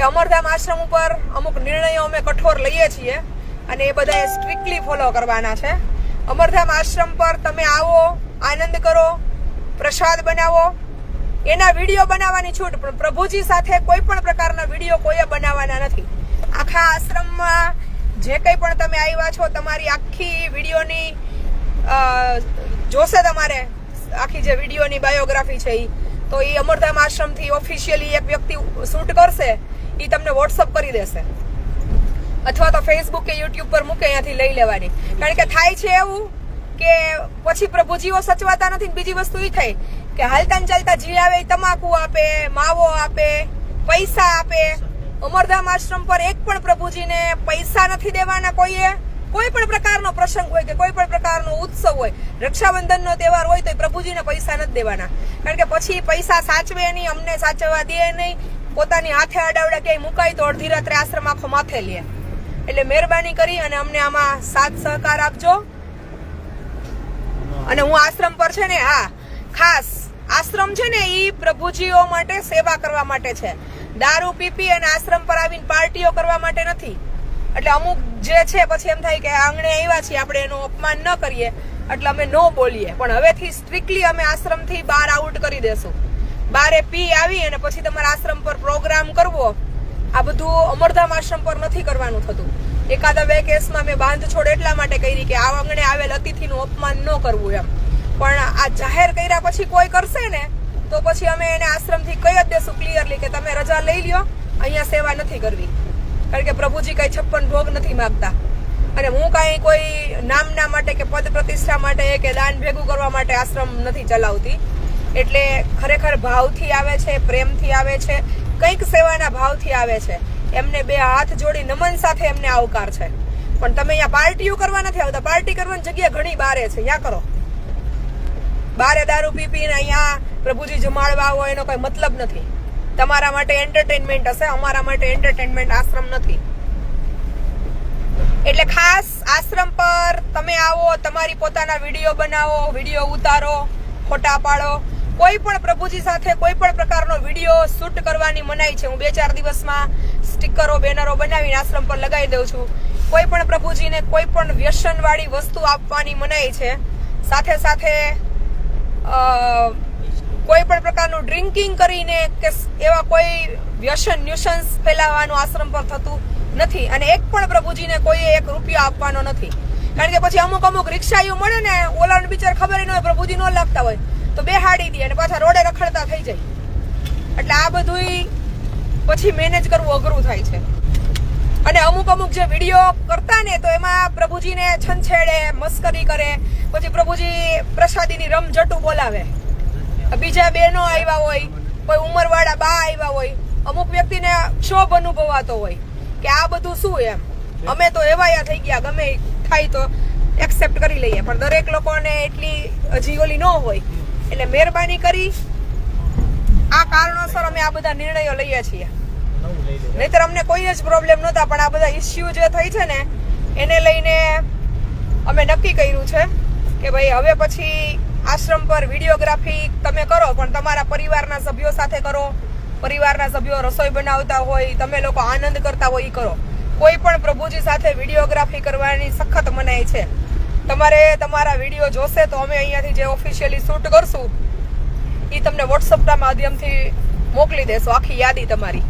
કે અમરધામ આશ્રમ ઉપર અમુક નિર્ણયો અમે કઠોર લઈએ છીએ અને એ બધા સ્ટ્રિક્ટલી ફોલો કરવાના છે. અમરધામ આશ્રમ પર તમે આવો, આનંદ કરો, પ્રસાદ બનાવો. એના વીડિયો બનાવવાની છૂટ, પણ પ્રભુજી સાથે કોઈ પણ પ્રકારના વીડિયો કોઈએ બનાવવાના નથી. આખા આશ્રમમાં જે કંઈ પણ તમે આવ્યા છો, તમારી આખી વિડીયોની જોશે તમારે, આખી જે વિડીયોની બાયોગ્રાફી છે એ તો એ અમરધામ આશ્રમથી ઓફિશિયલી એક વ્યક્તિ શૂટ કરશે. એ તમને વોટ્સઅપ કરી દેશે. અથવા તો ફેસબુક કે યુટ્યુબ પર મૂકે અહીંયાથી લઈ લેવાની. કારણ કે થાય છે એવું કે પછી પ્રભુજીઓ સચવાતા નથી બીજી વસ્તુ એ થઈ કે હાલતા ચાલતા જી આવે તમાકુ આપે, માવો આપે, પૈસા આપે. અમરધામ આશ્રમ પર એક પણ પ્રભુજીને પૈસા નથી દેવાના કોઈએ. કોઈ પણ પ્રકારનો પ્રસંગ હોય કે કોઈ પણ પ્રકારનો ઉત્સવ હોય, રક્ષાબંધનનો તહેવાર હોય તો પ્રભુજીને પૈસા નથી દેવાના. કારણ કે પછી પૈસા સાચવે નહીં, અમને સાચવવા દે નહીં પોતાની હાથે અડાવડા ક્યાંય મુકાય તો અડધી રાત્રે આશ્રમ આખો માથે લે. એટલે મહેરબાની કરી અને અમને આમાં સાથ સહકાર આપજો. અને હું આશ્રમ પર છે ને, હા, ખાસ આશ્રમ છે ને એ પ્રભુજીઓ માટે સેવા કરવા માટે છે. દારૂ, પીપી અને આશ્રમ પર આવીને પાર્ટીઓ કરવા માટે નથી. એટલે અમુક જે છે, પછી એમ થાય કે આંગણે આવ્યા છીએ, આપણે એનું અપમાન ન કરીએ. એટલે અમે ન બોલીએ. પણ હવેથી સ્ટ્રિક્ટલી અમે આશ્રમથી બહાર આઉટ કરી દેશું. બારે પી આવી અને પછી તમારા આશ્રમ પર પ્રોગ્રામ કરવો, આ બધું અમરધામ આશ્રમ પર નથી કરવાનું થતું. એકાદા બે કેસમાં મેં બાંધછોડ એટલા માટે કરી કે આ આંગણે આવેલ અતિથિનું અપમાન ન કરવું એમ. પણ આ જાહેર કર્યા પછી કોઈ કરશે ને, તો પછી અમે એને આશ્રમથી કહી જ દેશું ક્લિયરલી કે તમે રજા લઈ લ્યો, અહીંયા સેવા નથી કરવી. કારણ કે પ્રભુજી કાંઈ છપ્પન ભોગ નથી માગતા. અને હું કાંઈ કોઈ નામના માટે કે પદ પ્રતિષ્ઠા માટે કે દાન ભેગું કરવા માટે આશ્રમ નથી ચલાવતી. એટલે ખરેખર ભાવથી આવે છે, પ્રેમથી આવે છે, કંઈક સેવાના ભાવથી આવે છે. એમને બે હાથ જોડી નમન સાથે એમને આવકાર છે. પણ તમે અહીંયા પાર્ટીઓ કરવા નથી આવતા. પાર્ટી કરવાની જગ્યા ઘણી બારે છે. ત્યાં કરો. બારે દારૂ પી પીને અહીંયા પ્રભુજી જમાડવા હોય એનો કોઈ મતલબ નથી. તમારા માટે એન્ટરટેનમેન્ટ હશે, અમારા માટે એન્ટરટેનમેન્ટ આશ્રમ નથી. એટલે ખાસ આશ્રમ પર તમે આવો, તમારી પોતાના વીડિયો બનાવો, વીડિયો ઉતારો, ફોટા પાડો. કોઈ પણ પ્રભુજી સાથે કોઈ પણ પ્રકારનો વીડિયો શૂટ કરવાની મનાઈ છે. હું બે ચાર દિવસમાં સ્ટીકરો, બેનરો બનાવીને આશ્રમ પર લગાવી દઉં છું. કોઈ પણ પ્રભુજીને કોઈ પણ વ્યસનવાળી વસ્તુ આપવાની મનાઈ છે. સાથે સાથે કોઈ પણ પ્રકારનું ડ્રિંકિંગ કરીને કે એવા કોઈ વ્યસન, ન્યુસન્સ ફેલાવવાનું આશ્રમ પર થતું નથી. અને એક પણ પ્રભુજીને કોઈએ એક રૂપિયો આપવાનો નથી. કારણ કે પછી અમુક અમુક રિક્ષાઈઓ મળે ને, ઓલાને બિચાર ખબર ન હોય, પ્રભુજી ન લાગતા હોય. તો બે હાડી દે અને પાછા રોડે રખડતા થઈ જાય. એટલે આ બધુંય પછી મેનેજ કરવું અઘરું થાય છે. અને અમુક અમુક જે વીડિયો કરતા ને તો એમાં પ્રભુજીને છંછેડે, મસ્કરી કરે, પછી પ્રભુજી પ્રસાદીની રમઝટું બોલાવે. બીજા બહેનો આવ્યા હોય, કોઈ ઉંમરવાળા બા આવ્યા હોય, અમુક વ્યક્તિને ક્ષોભ અનુભવાતો હોય કે આ બધું શું એમ? અમે તો એવાયા થઈ ગયા, ગમે થાય તો એક્સેપ્ટ કરી લઈએ. પણ દરેક લોકોને એટલી હજી ઓલી ન હોય. એટલે મહેરબાની કરી આ કારણોસર અમે આ બધા નિર્ણયો લઈએ છીએ. નહીતર અમને કોઈ જ પ્રોબ્લેમ નહોતા, પણ આ બધા ઇસ્યુ જે થઈ છે ને, એને લઈને અમે નક્કી કર્યું છે કે ભાઈ હવે પછી આશ્રમ પર વિડીયોગ્રાફી તમે કરો, પણ તમારા પરિવારના સભ્યો સાથે કરો, પરિવારના સભ્યો રસોઈ બનાવતા હોય, તમે લોકો આનંદ કરતા હોય એ કરો. કોઈ પણ પ્રભુજી સાથે વિડીયોગ્રાફી કરવાની સખત મનાય છે. તમારે તમારા વીડિયો જોશે તો અમે અહીંયાથી જે ઓફિશિયલી શૂટ કરશું એ તમને વોટ્સઅપના માધ્યમથી મોકલી દેશો, આખી યાદી તમારી.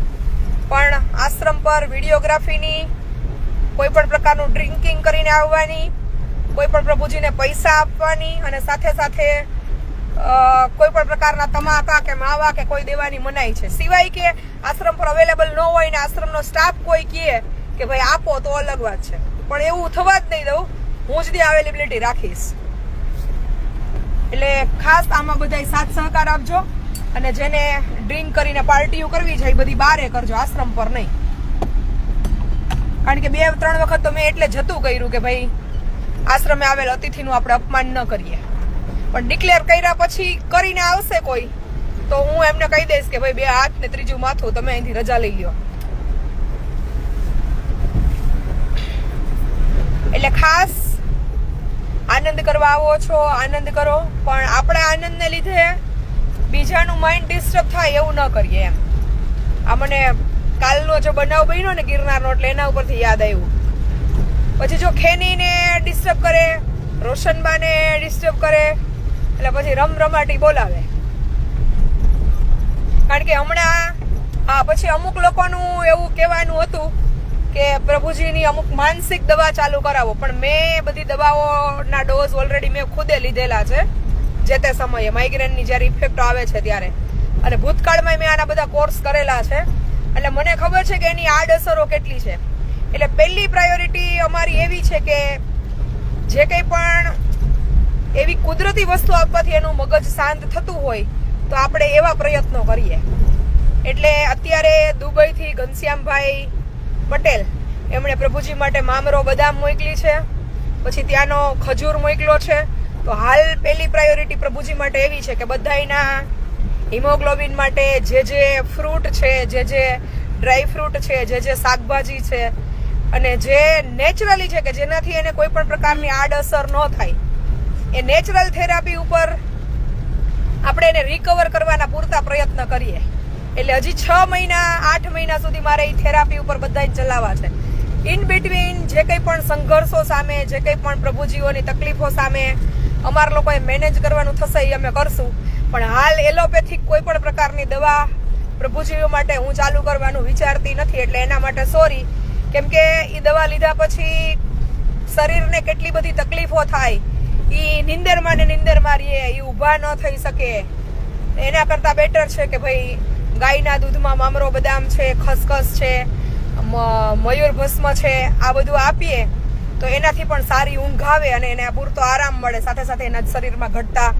પણ આશ્રમ પર વિડીયોગ્રાફીની, કોઈ પણ પ્રકારનું ડ્રિંકિંગ કરીને આવવાની, કોઈ પણ પ્રભુજીને પૈસા આપવાની અને સાથે સાથે કોઈ પણ પ્રકારના તમાકા કે માવા કે કોઈ દેવાની મનાઈ છે. સિવાય કે આશ્રમ પર અવેલેબલ ન હોય ને આશ્રમનો સ્ટાફ કોઈ કહે કે ભાઈ આપો તો અલગ વાત છે. પણ એવું થવા જ નહીં દઉં. હું ત્યાં અવેલેબિલિટી રાખીશ. એટલે ખાસ આમાં બધાય સાથ સહકાર આપજો અને જેને ડ્રિંક કરીને પાર્ટીઓ કરવી છે એ બધી બારે કરજો, આશ્રમ પર નહીં. કારણ કે બે, ત્રણ વખત તો મેં એટલે જતું કર્યું કે ભાઈ, આશ્રમે આવેલ અતિથિનું આપણે અપમાન ન કરીએ. પણ ડિક્લેર કર્યા પછી કરીને આવશે કોઈ, તો હું એમને કહી દઈશ કે ભાઈ બે હાથ ને ત્રીજું માથું તમે અહીંથી રજા લઈ લ્યો. એટલે ખાસ આનંદ કરવા આવો છો, આનંદ કરો. પણ આપણે આનંદને લીધે બીજાનું માઇન્ડ ડિસ્ટર્બ થાય એવું ન કરીએ એમ. આ મને કાલનો જો બનાવ બન્યો ને ગિરનારનો, એટલે એના ઉપરથી યાદ આવ્યું. પછી જો ખેનીને ડિસ્ટર્બ કરે, રોશનબાને ડિસ્ટર્બ કરે, એટલે પછી રમ રમાટી બોલાવે. કારણ કે હમણાં, હા, પછી અમુક લોકોનું એવું કહેવાનું હતું કે પ્રભુજીની અમુક માનસિક દવા ચાલુ કરાવો. પણ મેં બધી દવાઓના ડોઝ ઓલરેડી મેં ખુદે લીધેલા છે, જે તે સમયે. માઇગ્રેનની જ્યારે ઇફેક્ટ આવે છે ત્યારે. અને ભૂતકાળમાં મેં આના બધા કોર્સ કરેલા છે. એટલે મને ખબર છે કે એની આડઅસરો કેટલી છે. એટલે પહેલી પ્રાયોરિટી અમારી એવી છે કે જે કંઈ પણ એવી કુદરતી વસ્તુ આપવાથી એનું મગજ શાંત થતું હોય, તો આપણે એવા પ્રયત્નો કરીએ. એટલે અત્યારે દુબઈથી ઘનશ્યામભાઈ પટેલ. એમણે પ્રભુજી માટે મામરો બદામ મોકલી છે. પછી ત્યાંનો ખજૂર મોકલ્યો છે. તો હાલ પહેલી પ્રાયોરિટી પ્રભુજી માટે એવી છે કે બધાયના હિમોગ્લોબિન માટે જે જે ફ્રૂટ છે, જે જે ડ્રાય ફ્રૂટ છે, જે જે શાકભાજી છે, અને જે નેચરલી છે કે જેનાથી એને કોઈ પણ પ્રકારની આડઅસર ન થાય. એ નેચરલ થેરાપી ઉપર આપણે એને રિકવર કરવાના પૂરતા પ્રયત્ન કરીએ. એટલે હજી છ મહિના, આઠ મહિના સુધી મારે એ થેરાપી ઉપર બધા ચલાવવા છે. ઇન બિટવીન જે કંઈ પણ સંઘર્ષો સામે, જે કંઈ પણ પ્રભુજીઓની તકલીફો સામે અમારા લોકોએ મેનેજ કરવાનું થશે એ અમે કરશું. પણ હાલ એલોપેથિક કોઈ પણ પ્રકારની દવા પ્રભુજીઓ માટે હું ચાલુ કરવાનું વિચારતી નથી, એટલે એના માટે સોરી કેમ કે એ દવા લીધા પછી શરીરને કેટલી બધી તકલીફો થાય એ નિંદરમાં ને નિંદરમાં રહીએ એ ઊભા ન થઈ શકે. એના કરતાં બેટર છે કે ભાઈ ગાયના દૂધમાં મામરો બદામ છે, ખસખસ છે મયુર ભસ્મ છે, આ બધું આપીએ તો એનાથી પણ સારી ઊંઘ આવે અને એને પૂરતો આરામ મળે. સાથે સાથે એના શરીરમાં ઘટતા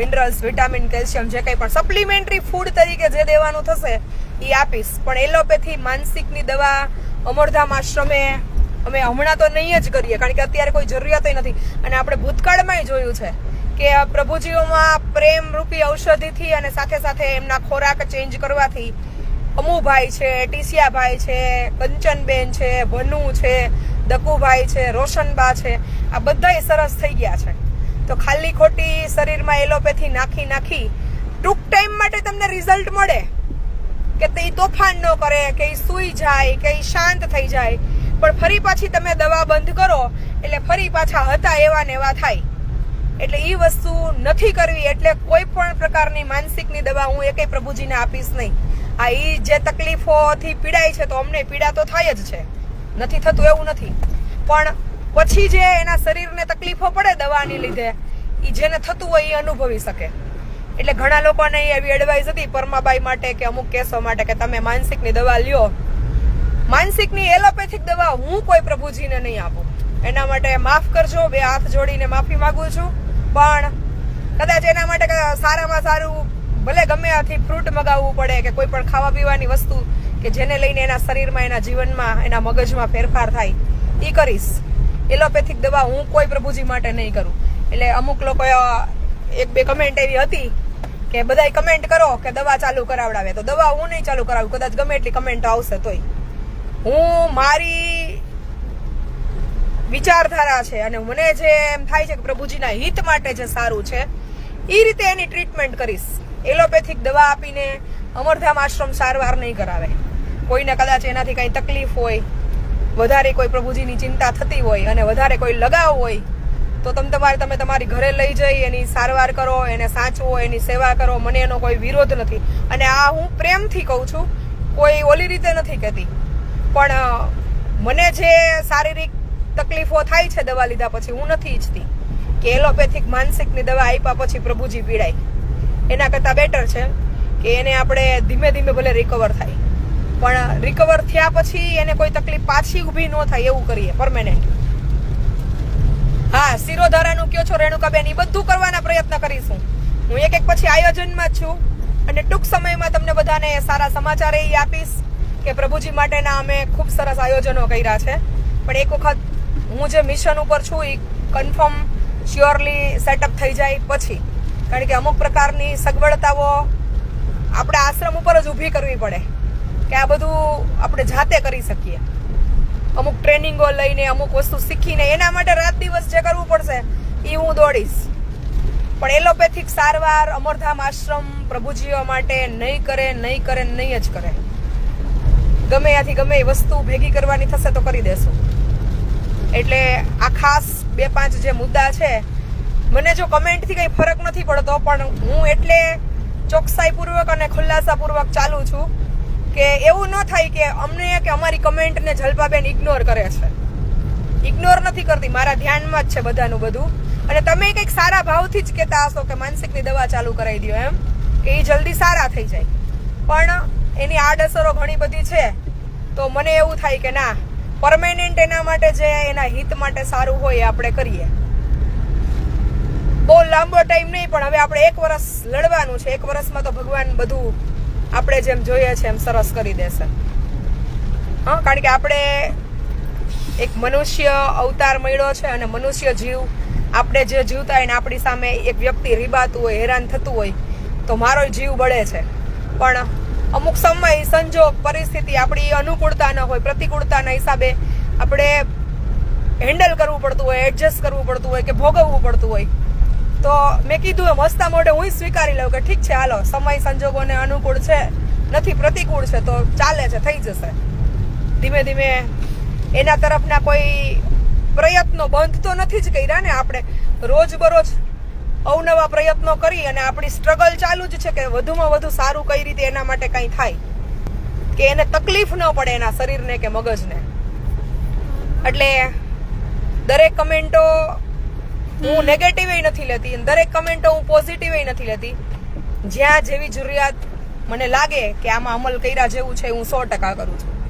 મિનરલ્સ વિટામિન કેલ્શિયમ જે કંઈ પણ સપ્લિમેન્ટરી ફૂડ તરીકે જે દેવાનું થશે એ આપીશ. પણ એલોપેથી માનસિકની દવા અમરધામ આશ્રમે અમે હમણાં તો નહીં જ કરીએ, કારણ કે અત્યારે કોઈ જરૂરિયાત નથી. અને આપણે ભૂતકાળમાંય જોયું છે કે પ્રભુજીઓમાં પ્રેમ રૂપી ઔષધિથી અને સાથે સાથે એમના ખોરાક ચેન્જ કરવાથી અમુભાઈ છે, ટીસિયાભાઈ છે, કંચનબેન છે ભનુ છે, દકુભાઈ છે, રોશનબા છે, આ બધાય સરસ થઈ ગયા છે. તો ખાલી ખોટી શરીરમાં એલોપેથી નાખી નાખી ટૂંક ટાઈમ માટે તમને રિઝલ્ટ મળે કે તે તોફાન ન કરે, કે એ સૂઈ જાય, કે એ શાંત થઈ જાય. પણ ફરી પાછી તમે દવા બંધ કરો, એટલે ફરી પાછા હતા એવા ને એવા થાય. એટલે એ વસ્તુ નથી કરવી એટલે કોઈ પણ પ્રકારની માનસિકની દવા હું એકેય પ્રભુજીને આપીશ નહીં. આ એ જે તકલીફોથી પીડાય છે તો અમને પીડા તો થાય જ છે. નથી થતું એવું નથી. પણ પછી જે એના શરીરને તકલીફો પડે દવાની લીધે એ જેને થતું હોય એ અનુભવી શકે. એટલે ઘણા લોકોને એવી એડવાઇસ હતી પરમાબાઈ માટે કે અમુક કેસો માટે કે તમે માનસિકની દવા લ્યો. માનસિકની એલોપેથિક દવા હું કોઈ પ્રભુજીને નહીં આપું. એના માટે માફ કરજો, બે હાથ જોડીને માફી માગું છું. પણ કદાચ એના માટે સારામાં સારું, ભલે ગમે આખી ફ્રૂટ મગાવવું પડે કે કોઈ પણ ખાવા પીવાની વસ્તુ કે જેને લઈને એના શરીરમાં, એના જીવનમાં, એના મગજમાં ફેરફાર થાય એ કરીશ. એલોપેથિક દવા હું કોઈ પ્રભુજી માટે નહીં કરું. એટલે અમુક લોકો એક બે કમેન્ટ એવી હતી કે બધાય કમેન્ટ કરો કે દવા ચાલુ કરાવડાવે. તો દવા હું નહીં ચાલુ કરાવું. કદાચ ગમે એટલી કમેન્ટ આવશે તોય. હું મારી વિચારધારા છે અને મને જે એમ થાય છે કે પ્રભુજીના હિત માટે જે સારું છે એ રીતે એની ટ્રીટમેન્ટ કરીશ. એલોપેથિક દવા આપીને અમરધામ આશ્રમ સારવાર નહીં કરાવે. કોઈને કદાચ એનાથી કંઈ તકલીફ હોય, વધારે કોઈ પ્રભુજીની ચિંતા થતી હોય અને વધારે કોઈ લગાવ હોય, તો તમે તમારે, તમે તમારી ઘરે લઈ જઈ, એની સારવાર કરો, એને સાચવો, એની સેવા કરો, મને એનો કોઈ વિરોધ નથી. અને આ હું પ્રેમથી કહું છું, કોઈ ઓલી રીતે નથી કહેતી. પણ મને જે શારીરિક તકલીફો થાય છે દવા લીધા પછી, હું નથી ઈચ્છતી કે એલોપેથિક માનસિકની દવા આપ્યા પછી પ્રભુજી પીડાય. એના કરતાં બેટર છે કે એને આપણે ધીમે ધીમે ભલે રિકવર થાય. પણ રિકવર થયા પછી એને કોઈ તકલીફ પાછી ઊભી ન થાય એવું કરીએ પરમેનન્ટ હા, શિરોધારાનું કયો છો, રેણુકાબેન એ બધું કરવાના પ્રયત્ન કરીશું. હું એક એક પછી આયોજનમાં જ છું. અને ટૂંક સમયમાં તમને બધાને સારા સમાચાર એ આપીશ કે પ્રભુજી માટેના અમે ખૂબ સરસ આયોજનો કર્યા છે. પણ એક વખત હું જે મિશન ઉપર છું એ કન્ફર્મ શ્યોરલી સેટઅપ થઈ જાય પછી. કારણ કે અમુક પ્રકારની સગવડતાઓ આપણે આશ્રમ ઉપર જ ઊભી કરવી પડે. કે આ બધું આપણે જાતે કરી શકીએ. અમુક ટ્રેનિંગો લઈને અમુક વસ્તુ શીખીને એના માટે રાત દિવસ જે કરવું પડશે એ હું દોડીશ. પણ એલોપેથિક સારવાર, અમરધામ આશ્રમ પ્રભુજીઓ માટે નહીં કરે નહીં કરે, નહીં જ કરે. ગમે ત્યાંથી ગમે એ વસ્તુ ભેગી કરવાની થશે તો કરી દેશું. એટલે આ ખાસ બે પાંચ જે મુદ્દા છે, મને જો કમેન્ટથી કંઈ ફરક નથી પડતો, પણ હું એટલે ચોકસાઈપૂર્વક અને ખુલાસાપૂર્વક ચાલું છું કે એવું ન થાય કે અમને કે અમારી કમેન્ટને જલપાબેન ઇગ્નોર કરે છે. ઇગ્નોર નથી કરતી, મારા ધ્યાનમાં જ છે બધાનું બધું. અને તમે કંઈક સારા ભાવથી જ કહેતા હશો કે માનસિકની દવા ચાલુ કરાવી દો એમ, કે એ જલ્દી સારા થઈ જાય. પણ એની આડઅસરો ઘણી બધી છે, તો મને એવું થાય કે ના પરમેનન્ટ એના માટે જે એના હિત માટે સારું હોય એ આપણે કરીએ. બહુ લાંબો ટાઈમ નહીં, પણ હવે આપણે એક વર્ષ લડવાનું છે. એક વર્ષમાં તો ભગવાન બધું આપણે જેમ જોઈએ છે એમ સરસ કરી દેશે. હા, કારણ કે આપણે એક મનુષ્ય અવતાર મળ્યો છે અને મનુષ્ય જીવ આપણે જે જીવતા હોય ને આપણી સામે એક વ્યક્તિ રીબાતું હોય, હેરાન થતું હોય, તો મારો જીવ બળે છે. પણ અમુક સમય સંજોગ, પરિસ્થિતિ આપણી અનુકૂળતા ન હોય, પ્રતિકૂળતાના હિસાબે આપણે હેન્ડલ કરવું પડતું હોય એડજસ્ટ કરવું પડતું હોય કે ભોગવવું પડતું હોય. તો મેં કીધું એમ, હસતા મોઢે હું સ્વીકારી લઉં કે ઠીક છે, હાલો, સમય સંજોગોને અનુકૂળ છે, નથી પ્રતિકૂળ છે, તો ચાલે છે, થઈ જશે. ધીમે ધીમે એના તરફના કોઈ પ્રયત્નો બંધ તો નથી જ કર્યા ને આપણે. રોજ બરોજ અવનવા પ્રયત્નો કરી અને આપણી સ્ટ્રગલ ચાલુ જ છે કે વધુમાં વધુ સારું કઈ રીતે એના માટે કંઈ થાય. કે એને તકલીફ ન પડે એના શરીરને કે મગજને. એટલે દરેક કમેન્ટો હું નેગેટિવ નથી લેતી અને દરેક કમેન્ટો હું પોઝિટિવ નથી લેતી. જ્યાં જેવી જરૂરિયાત મને લાગે કે આમાં અમલ કર્યા જેવું છે હું સો ટકા કરું છું.